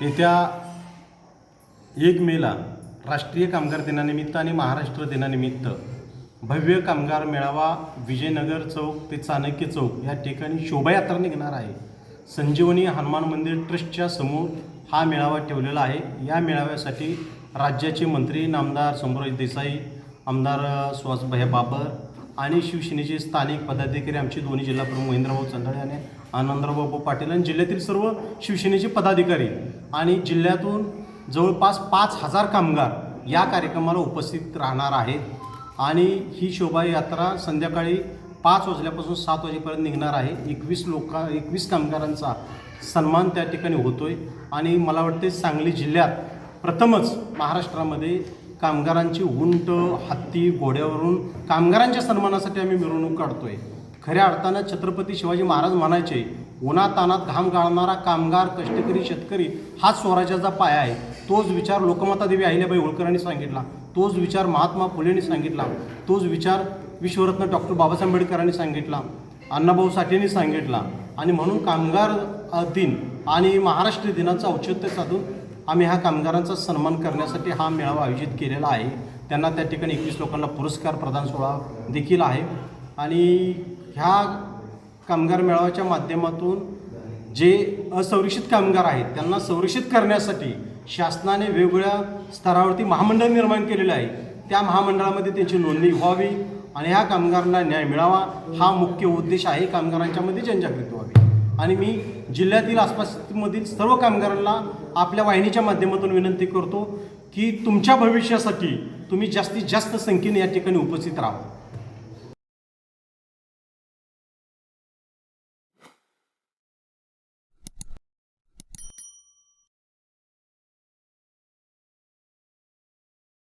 येत्या एक मेला राष्ट्रीय कामगार दिनानिमित्त आणि महाराष्ट्र दिनानिमित्त भव्य कामगार मेळावा विजयनगर चौक ते चाणक्य चौक या ठिकाणी शोभायात्रा निघणार आहे. संजीवनी हनुमान मंदिर ट्रस्टच्या समोर हा मेळावा ठेवलेला आहे. या मेळाव्यासाठी राज्याचे मंत्री नामदार शंभूराज देसाई आमदार सुहासभाई बाबर आणि शिवसेनेचे स्थानिक पदाधिकारी आमचे दोन्ही जिल्हाप्रमुख महेंद्रभाऊ चंदाळे आणि आनंदराव पाटील आणि जिल्ह्यातील सर्व शिवसेनेचे पदाधिकारी आणि जिल्ह्यातून जवळपास पाच हजार कामगार या कार्यक्रमाला उपस्थित राहणार आहेत. आणि ही शोभायात्रा संध्याकाळी पाच वाजल्यापासून सात वाजेपर्यंत निघणार आहे. एकवीस लोका एकवीस कामगारांचा सन्मान त्या ठिकाणी होतो आहे आणि मला वाटते सांगली जिल्ह्यात प्रथमच महाराष्ट्रामध्ये कामगारांची उंट हत्ती घोड्यावरून कामगारांच्या सन्मानासाठी आम्ही मिरवणूक काढतोय. खऱ्या अर्थानं छत्रपती शिवाजी महाराज म्हणायचे उन्हातानात घाम गाळणारा कामगार कष्टकरी शेतकरी हाच स्वराज्याचा पाया आहे. तोच विचार लोकमाता देवी अहिल्याबाई होळकरांनी सांगितला तोच विचार महात्मा फुलेंनी सांगितला तोच विचार विश्वरत्न डॉक्टर बाबासाहेब आंबेडकरांनी सांगितला अण्णाभाऊ साठेंनी सांगितला. आणि म्हणून कामगार दिन आणि महाराष्ट्र दिनाचं औचित्य साधून आम्ही ह्या कामगारांचा सन्मान करण्यासाठी हा मेळावा आयोजित केलेला आहे. त्यांना त्या ठिकाणी एकवीस लोकांना पुरस्कार प्रदान सोहळा देखील आहे. आणि ह्या कामगार मेळाव्याच्या माध्यमातून जे असंरक्षित कामगार आहेत त्यांना संरक्षित करण्यासाठी शासनाने वेगवेगळ्या स्तरावरती महामंडळ निर्माण केलेलं आहे. त्या महामंडळामध्ये त्यांची नोंदणी व्हावी आणि ह्या कामगारांना न्याय मिळावा हा मुख्य उद्देश आहे. कामगारांच्यामध्ये जनजागृती व्हावी. आणि मी जिल्ह्यातील आसपासमधील सर्व कामगारांना आपल्या वाहिनीच्या माध्यमातून विनंती करतो की तुमच्या भविष्यासाठी तुम्ही जास्तीत जास्त संख्येने या ठिकाणी उपस्थित राहा